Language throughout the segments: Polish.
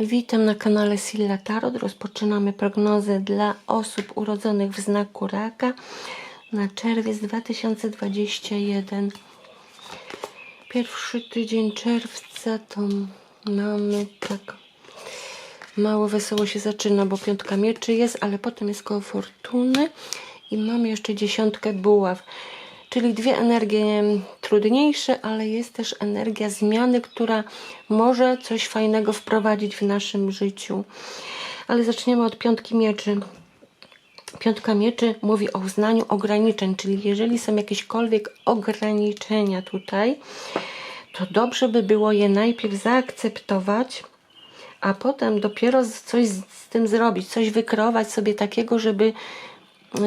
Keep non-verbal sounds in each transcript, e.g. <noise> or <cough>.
Witam na kanale Silla Tarot. Rozpoczynamy prognozę dla osób urodzonych w znaku raka na czerwiec 2021. Pierwszy tydzień czerwca to mamy tak mało wesoło się zaczyna, bo piątka mieczy jest, ale potem jest koło fortuny i mamy jeszcze dziesiątkę buław. Czyli dwie energie trudniejsze, ale jest też energia zmiany, która może coś fajnego wprowadzić w naszym życiu. Ale zaczniemy od piątki mieczy. Piątka mieczy mówi o uznaniu ograniczeń, czyli jeżeli są jakiekolwiek ograniczenia tutaj, to dobrze by było je najpierw zaakceptować, a potem dopiero coś z tym zrobić, coś wykreować sobie takiego, żeby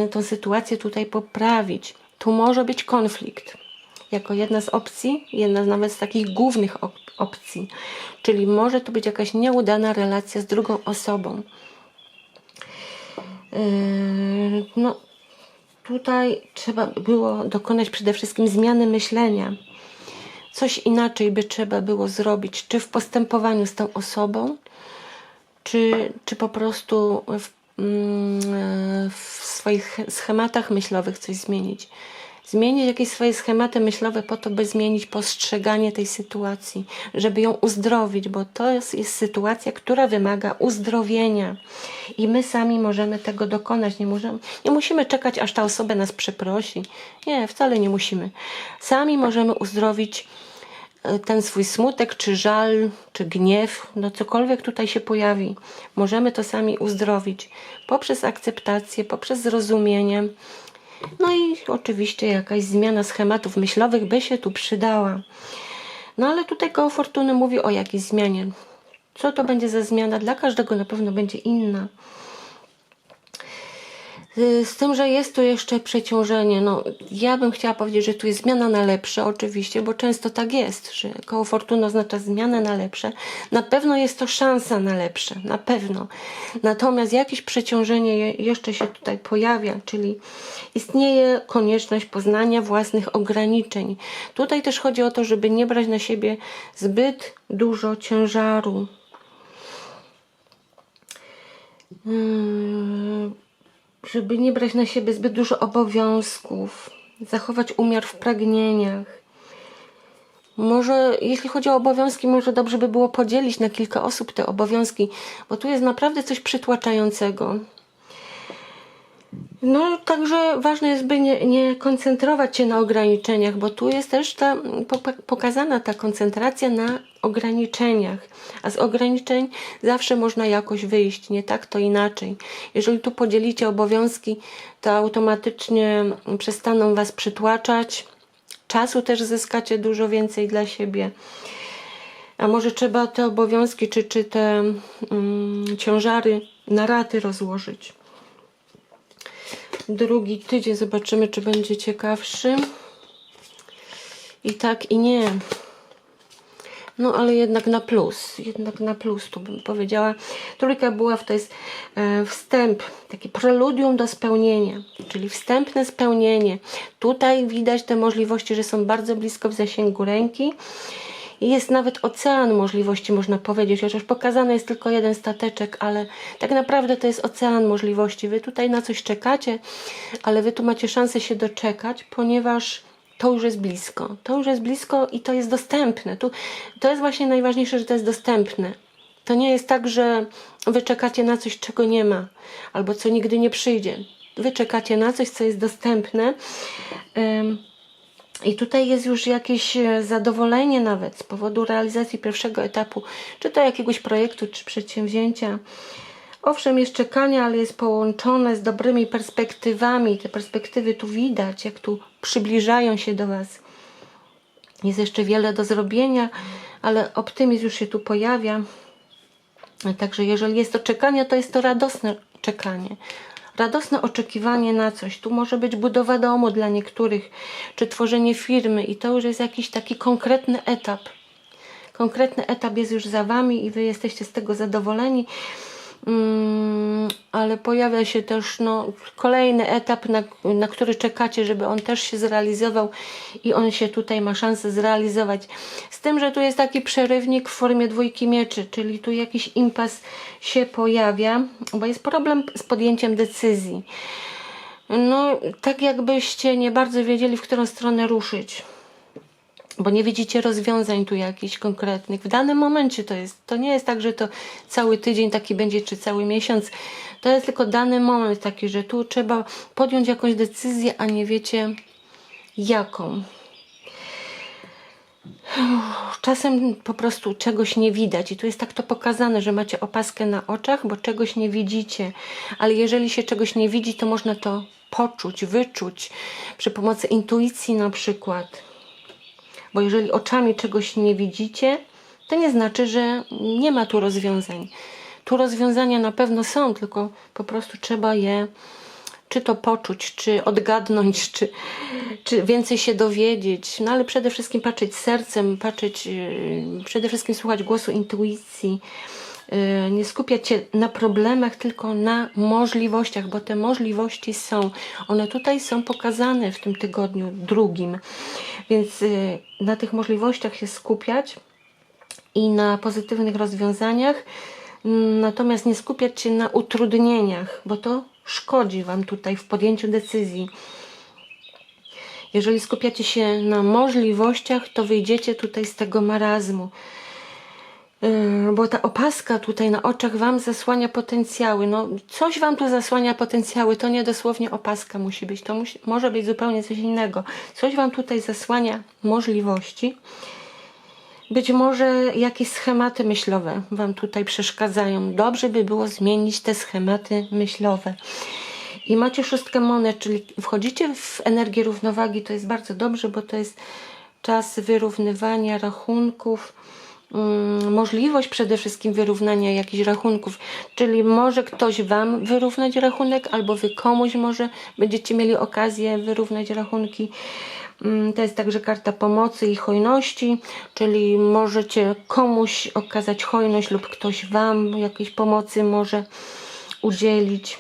y, tą sytuację tutaj poprawić. Tu może być konflikt. Jako jedna z opcji, jedna z nawet z takich głównych op- opcji. Czyli może to być jakaś nieudana relacja z drugą osobą. Yy, no, tutaj trzeba było dokonać przede wszystkim zmiany myślenia. Coś inaczej by trzeba było zrobić, czy w postępowaniu z tą osobą, czy, czy po prostu w, w swoich schematach myślowych coś zmienić. Zmienić jakieś swoje schematy myślowe po to, by zmienić postrzeganie tej sytuacji, żeby ją uzdrowić, bo to jest, jest sytuacja, która wymaga uzdrowienia i my sami możemy tego dokonać. Nie, możemy, nie musimy czekać, aż ta osoba nas przeprosi. Nie, wcale nie musimy. Sami możemy uzdrowić ten swój smutek, czy żal, czy gniew, no cokolwiek tutaj się pojawi, możemy to sami uzdrowić poprzez akceptację, poprzez zrozumienie. No i oczywiście jakaś zmiana schematów myślowych by się tu przydała. No ale tutaj koło fortuny mówi o jakiejś zmianie. Co to będzie za zmiana? Dla każdego na pewno będzie inna. Y, Z tym, że jest tu jeszcze przeciążenie. No, ja bym chciała powiedzieć, że tu jest zmiana na lepsze, oczywiście, bo często tak jest, że koło fortuny oznacza zmianę na lepsze. Na pewno jest to szansa na lepsze, na pewno. Natomiast jakieś przeciążenie je- jeszcze się tutaj pojawia, czyli istnieje konieczność poznania własnych ograniczeń. Tutaj też chodzi o to, żeby nie brać na siebie zbyt dużo ciężaru. Mm, żeby nie brać na siebie zbyt dużo obowiązków, zachować umiar w pragnieniach. Może, jeśli chodzi o obowiązki, może dobrze by było podzielić na kilka osób te obowiązki, bo tu jest naprawdę coś przytłaczającego. No, także ważne jest, by nie, nie koncentrować się na ograniczeniach, bo tu jest też ta pokazana ta koncentracja na ograniczeniach. A z ograniczeń zawsze można jakoś wyjść, nie tak to inaczej. Jeżeli tu podzielicie obowiązki, to automatycznie przestaną was przytłaczać. Czasu też zyskacie dużo więcej dla siebie. A może trzeba te obowiązki czy, czy te mm, ciężary na raty rozłożyć. Drugi tydzień zobaczymy, czy będzie ciekawszy. I tak, i nie. No, ale jednak na plus. Jednak na plus, tu bym powiedziała. Trójka buław to jest e, wstęp, taki preludium do spełnienia, czyli wstępne spełnienie. Tutaj widać te możliwości, że są bardzo blisko w zasięgu ręki. Jest nawet ocean możliwości, można powiedzieć, chociaż pokazany jest tylko jeden stateczek, ale tak naprawdę to jest ocean możliwości. Wy tutaj na coś czekacie, ale wy tu macie szansę się doczekać, ponieważ to już jest blisko. To już jest blisko i to jest dostępne. Tu, to jest właśnie najważniejsze, że to jest dostępne. To nie jest tak, że wy czekacie na coś, czego nie ma, albo co nigdy nie przyjdzie. Wy czekacie na coś, co jest dostępne. I tutaj jest już jakieś e, zadowolenie nawet z powodu realizacji pierwszego etapu, czy to jakiegoś projektu, czy przedsięwzięcia. Owszem, jest czekanie, ale jest połączone z dobrymi perspektywami. Te perspektywy tu widać, jak tu przybliżają się do Was. Jest jeszcze wiele do zrobienia, ale optymizm już się tu pojawia. Także jeżeli jest to czekanie, to jest to radosne czekanie. Radosne oczekiwanie na coś. Tu może być budowa domu dla niektórych, czy tworzenie firmy i to już jest jakiś taki konkretny etap. Konkretny etap jest już za Wami i Wy jesteście z tego zadowoleni. Ale pojawia się też no, kolejny etap, na, na który czekacie, żeby on też się zrealizował i on się tutaj ma szansę zrealizować. Z tym, że tu jest taki przerywnik w formie dwójki mieczy, czyli tu jakiś impas się pojawia, bo jest problem z podjęciem decyzji. No, tak jakbyście nie bardzo wiedzieli, w którą stronę ruszyć bo nie widzicie rozwiązań tu jakichś konkretnych. W danym momencie to jest. To nie jest tak, że to cały tydzień taki będzie, czy cały miesiąc. To jest tylko dany moment taki, że tu trzeba podjąć jakąś decyzję, a nie wiecie jaką. Czasem po prostu czegoś nie widać i tu jest tak to pokazane, że macie opaskę na oczach, bo czegoś nie widzicie. Ale jeżeli się czegoś nie widzi, to można to poczuć, wyczuć przy pomocy intuicji na przykład. Bo jeżeli oczami czegoś nie widzicie, to nie znaczy, że nie ma tu rozwiązań. Tu rozwiązania na pewno są, tylko po prostu trzeba je czy to poczuć, czy odgadnąć, <laughs> czy, czy więcej się dowiedzieć. No ale przede wszystkim patrzeć sercem, patrzeć, yy, przede wszystkim słuchać głosu intuicji. Yy, nie skupiać się na problemach, tylko na możliwościach, bo te możliwości są. One tutaj są pokazane w tym tygodniu drugim. Więc yy, na tych możliwościach się skupiać i na pozytywnych rozwiązaniach, natomiast nie skupiać się na utrudnieniach, bo to szkodzi Wam tutaj w podjęciu decyzji. Jeżeli skupiacie się na możliwościach, to wyjdziecie tutaj z tego marazmu. Yy, bo ta opaska tutaj na oczach Wam zasłania potencjały. No, coś Wam tu zasłania potencjały, to nie dosłownie opaska musi być, to musi, może być zupełnie coś innego. Coś Wam tutaj zasłania możliwości. Być może jakieś schematy myślowe Wam tutaj przeszkadzają. Dobrze by było zmienić te schematy myślowe. I macie szóstkę monet, czyli wchodzicie w energię równowagi, to jest bardzo dobrze, bo to jest czas wyrównywania rachunków, możliwość przede wszystkim wyrównania jakichś rachunków, czyli może ktoś Wam wyrównać rachunek, albo Wy komuś może będziecie mieli okazję wyrównać rachunki. Mm, To jest także karta pomocy i hojności, czyli możecie komuś okazać hojność lub ktoś Wam jakiejś pomocy może udzielić.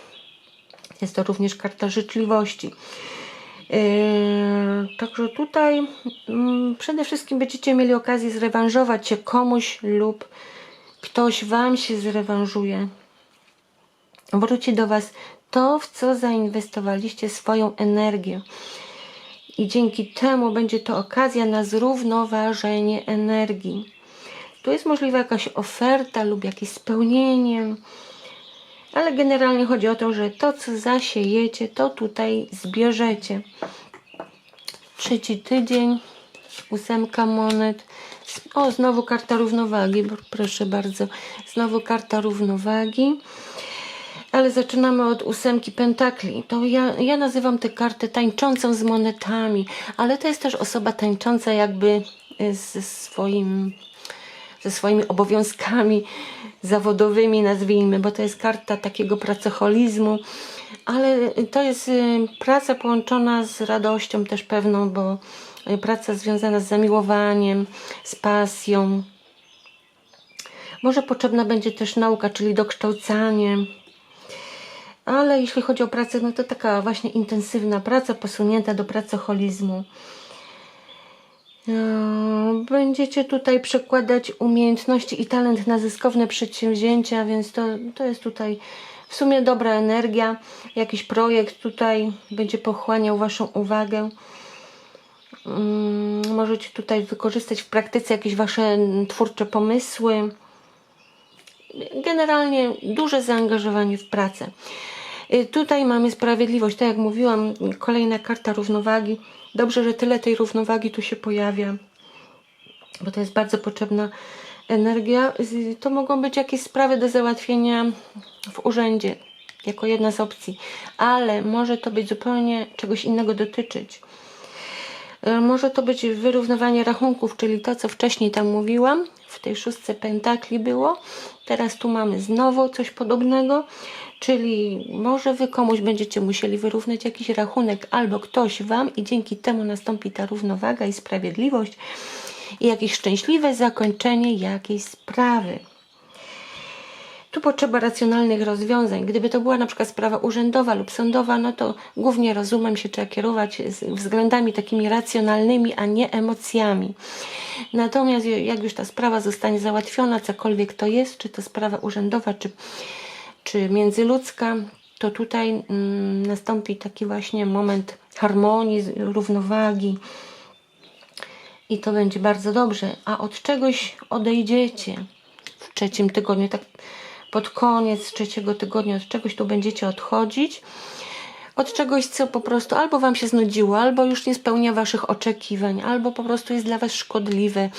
Jest to również karta życzliwości. Yy, Także tutaj mm, przede wszystkim będziecie mieli okazję zrewanżować się komuś lub ktoś Wam się zrewanżuje. Wróci do Was to, w co zainwestowaliście swoją energię. I dzięki temu będzie to okazja na zrównoważenie energii. Tu jest możliwa jakaś oferta lub jakieś spełnienie, ale generalnie chodzi o to, że to, co zasiejecie, to tutaj zbierzecie. Trzeci tydzień, ósemka monet. O, znowu karta równowagi, proszę bardzo. Znowu karta równowagi. Ale zaczynamy od ósemki pentakli. To ja, ja nazywam tę kartę tańczącą z monetami, ale to jest też osoba tańcząca jakby y, ze swoim ze swoimi obowiązkami zawodowymi, nazwijmy, bo to jest karta takiego pracoholizmu, ale to jest y, praca połączona z radością też pewną, bo y, praca związana z zamiłowaniem, z pasją. Może potrzebna będzie też nauka, czyli dokształcanie. Ale jeśli chodzi o pracę, no to taka właśnie intensywna praca posunięta do pracoholizmu. Eee, Będziecie tutaj przekładać umiejętności i talent na zyskowne przedsięwzięcia, więc to, to jest tutaj w sumie dobra energia. Jakiś projekt tutaj będzie pochłaniał Waszą uwagę. Mm, Możecie tutaj wykorzystać w praktyce jakieś Wasze twórcze pomysły. Generalnie duże zaangażowanie w pracę. Y, Tutaj mamy sprawiedliwość, tak jak mówiłam, kolejna karta równowagi. Dobrze, że tyle tej równowagi tu się pojawia, bo to jest bardzo potrzebna energia. Y, To mogą być jakieś sprawy do załatwienia w urzędzie, jako jedna z opcji, ale może to być zupełnie czegoś innego dotyczyć. Y, Może to być wyrównywanie rachunków, czyli to, co wcześniej tam mówiłam, w tej szóstce pentakli było. Teraz tu mamy znowu coś podobnego, czyli może wy komuś będziecie musieli wyrównać jakiś rachunek, albo ktoś wam i dzięki temu nastąpi ta równowaga i sprawiedliwość i jakieś szczęśliwe zakończenie jakiejś sprawy. Tu potrzeba racjonalnych rozwiązań. Gdyby to była na przykład sprawa urzędowa lub sądowa, no to głównie rozumem się trzeba kierować względami takimi racjonalnymi, a nie emocjami. Natomiast jak już ta sprawa zostanie załatwiona, cokolwiek to jest, czy to sprawa urzędowa, czy, czy międzyludzka, to tutaj mm, nastąpi taki właśnie moment harmonii, równowagi i to będzie bardzo dobrze. A od czegoś odejdziecie w trzecim tygodniu, tak pod koniec trzeciego tygodnia, od czegoś tu będziecie odchodzić. Od czegoś, co po prostu albo Wam się znudziło, albo już nie spełnia Waszych oczekiwań, albo po prostu jest dla Was szkodliwe.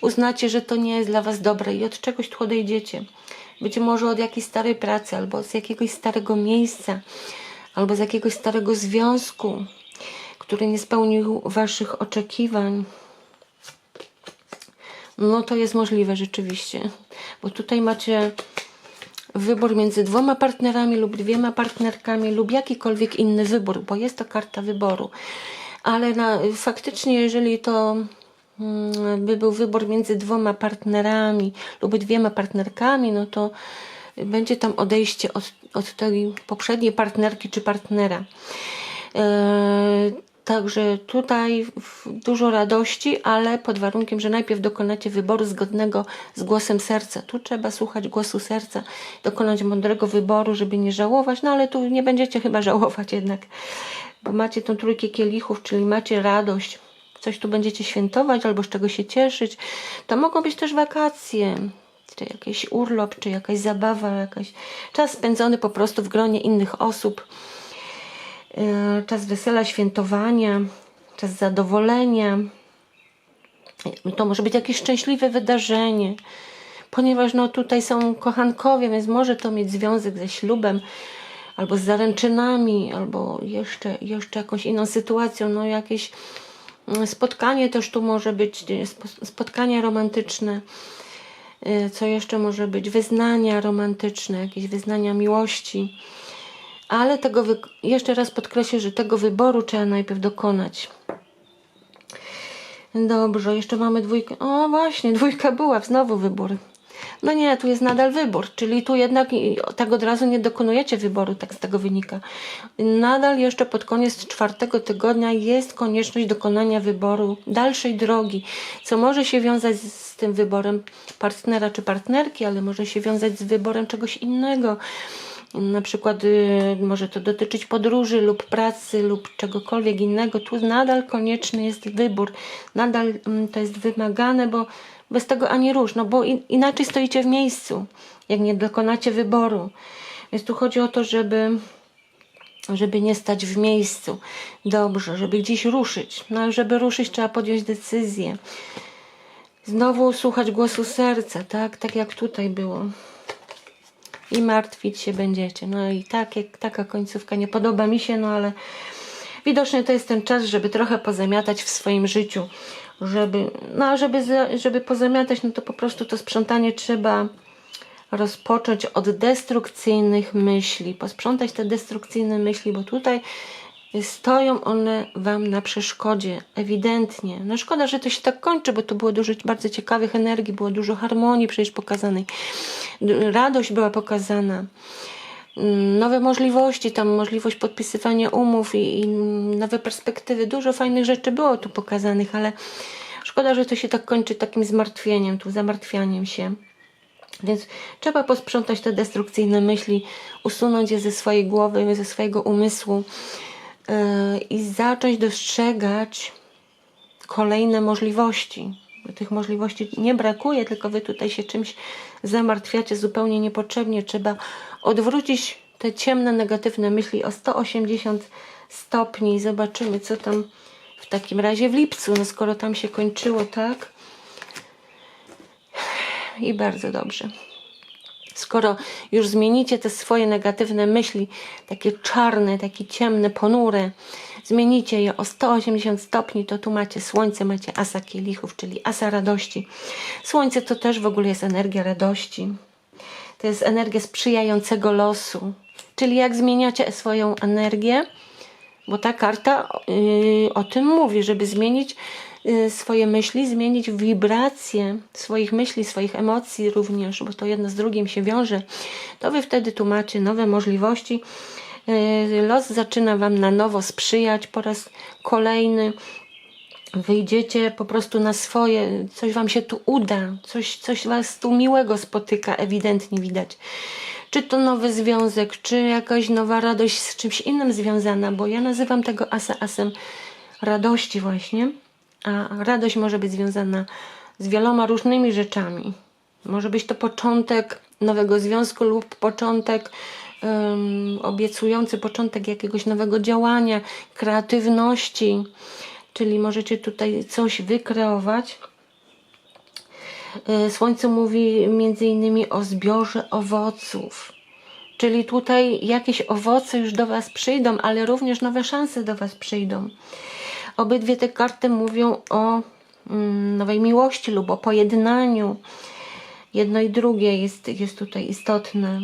Uznacie, że to nie jest dla Was dobre i od czegoś tu odejdziecie. Być może od jakiejś starej pracy, albo z jakiegoś starego miejsca, albo z jakiegoś starego związku, który nie spełnił Waszych oczekiwań. No to jest możliwe rzeczywiście, bo tutaj macie wybór między dwoma partnerami lub dwiema partnerkami lub jakikolwiek inny wybór, bo jest to karta wyboru. Ale na, faktycznie, jeżeli to mm, by był wybór między dwoma partnerami lub dwiema partnerkami, no to będzie tam odejście od, od tej poprzedniej partnerki czy partnera. Eee, Także tutaj dużo radości, ale pod warunkiem, że najpierw dokonacie wyboru zgodnego z głosem serca. Tu trzeba słuchać głosu serca, dokonać mądrego wyboru, żeby nie żałować, no ale tu nie będziecie chyba żałować jednak, bo macie tą trójkę kielichów, czyli macie radość, coś tu będziecie świętować albo z czego się cieszyć. To mogą być też wakacje, czy jakiś urlop, czy jakaś zabawa, jakaś czas spędzony po prostu w gronie innych osób. E, czas wesela, świętowania, czas zadowolenia. To może być jakieś szczęśliwe wydarzenie, ponieważ no tutaj są kochankowie, więc może to mieć związek ze ślubem, albo z zaręczynami, albo jeszcze, jeszcze jakąś inną sytuacją, no jakieś mm, spotkanie też tu może być, spotkanie romantyczne. E, co jeszcze może być? Wyznania romantyczne, jakieś wyznania miłości ale tego jeszcze raz podkreślę, że tego wyboru trzeba najpierw dokonać. Dobrze, jeszcze mamy dwójkę. O właśnie, dwójka była, znowu wybór. No nie, tu jest nadal wybór, czyli tu jednak tak od razu nie dokonujecie wyboru, tak z tego wynika. Nadal jeszcze pod koniec czwartego tygodnia jest konieczność dokonania wyboru dalszej drogi, co może się wiązać z tym wyborem partnera czy partnerki, ale może się wiązać z wyborem czegoś innego na przykład y, może to dotyczyć podróży lub pracy lub czegokolwiek innego, tu nadal konieczny jest wybór, nadal mm, to jest wymagane, bo bez tego ani rusz, no bo inaczej stoicie w miejscu, jak nie dokonacie wyboru. Więc tu chodzi o to, żeby żeby nie stać w miejscu. Dobrze, żeby gdzieś ruszyć. No żeby ruszyć, trzeba podjąć decyzję. Znowu słuchać głosu serca, tak? Tak jak tutaj było i martwić się będziecie. No i takie, taka końcówka nie podoba mi się, no ale widocznie to jest ten czas, żeby trochę pozamiatać w swoim życiu. Żeby, no a żeby, żeby pozamiatać, no to po prostu to sprzątanie trzeba rozpocząć od destrukcyjnych myśli. Posprzątać te destrukcyjne myśli, bo tutaj stoją one Wam na przeszkodzie, ewidentnie. No szkoda, że to się tak kończy, bo to było dużo bardzo ciekawych energii, było dużo harmonii przecież pokazanej. Radość była pokazana. Mm, nowe możliwości, tam możliwość podpisywania umów i, i nowe perspektywy. Dużo fajnych rzeczy było tu pokazanych, ale szkoda, że to się tak kończy takim zmartwieniem, tu zamartwianiem się. Więc trzeba posprzątać te destrukcyjne myśli, usunąć je ze swojej głowy, ze swojego umysłu i zacząć dostrzegać kolejne możliwości. Tych możliwości nie brakuje, tylko wy tutaj się czymś zamartwiacie zupełnie niepotrzebnie. Trzeba odwrócić te ciemne, negatywne myśli o 180 stopni. Zobaczymy, co tam w takim razie w lipcu, no skoro tam się kończyło, tak? I bardzo dobrze. Skoro już zmienicie te swoje negatywne myśli, takie czarne, takie ciemne, ponure, zmienicie je o 180 stopni, to tu macie słońce, macie asa kielichów, czyli asa radości. Słońce to też w ogóle jest energia radości. To jest energia sprzyjającego losu. Czyli jak zmieniacie swoją energię, bo ta karta yy, o tym mówi, żeby zmienić swoje myśli, zmienić wibracje swoich myśli, swoich emocji również, bo to jedno z drugim się wiąże, to wy wtedy tu macie nowe możliwości. Y, Los zaczyna wam na nowo sprzyjać po raz kolejny. Wyjdziecie po prostu na swoje, coś wam się tu uda, coś, coś was tu miłego spotyka, ewidentnie widać. Czy to nowy związek, czy jakaś nowa radość z czymś innym związana, bo ja nazywam tego asa asem radości właśnie, a radość może być związana z wieloma różnymi rzeczami. Może być to początek nowego związku lub początek em, obiecujący początek jakiegoś nowego działania, kreatywności, czyli możecie tutaj coś wykreować. Y, Słońce mówi między innymi o zbiorze owoców. Czyli tutaj jakieś owoce już do Was przyjdą, ale również nowe szanse do Was przyjdą. Obydwie te karty mówią o mm, nowej miłości lub o pojednaniu. Jedno i drugie jest, jest tutaj istotne.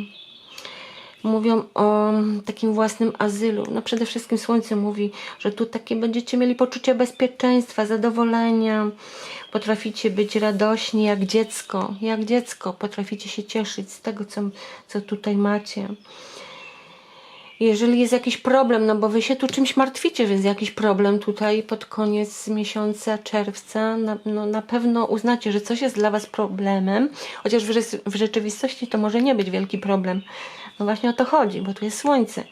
Mówią o takim własnym azylu. No przede wszystkim Słońce mówi, że tu takie będziecie mieli poczucie bezpieczeństwa, zadowolenia. Potraficie być radośni jak dziecko. Jak dziecko potraficie się cieszyć z tego, co, co tutaj macie. Jeżeli jest jakiś problem, no bo wy się tu czymś martwicie, więc jakiś problem tutaj pod koniec miesiąca czerwca, na, no, na pewno uznacie, że coś jest dla was problemem, chociaż w, w rzeczywistości to może nie być wielki problem. No właśnie o to chodzi, bo tu jest słońce.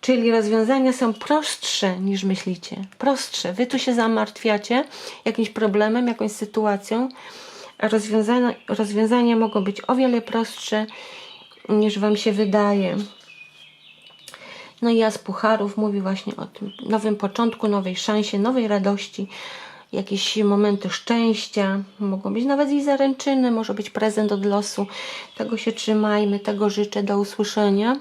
Czyli rozwiązania są prostsze niż myślicie. Prostsze. Wy tu się zamartwiacie jakimś problemem, jakąś sytuacją, a rozwiązania, rozwiązania mogą być o wiele prostsze niż wam się wydaje. No i Jas Pucharów mówi właśnie o tym nowym początku, nowej szansie, nowej radości, jakieś momenty szczęścia, mogą być nawet i zaręczyny, może być prezent od losu. Tego się trzymajmy, tego życzę, do usłyszenia.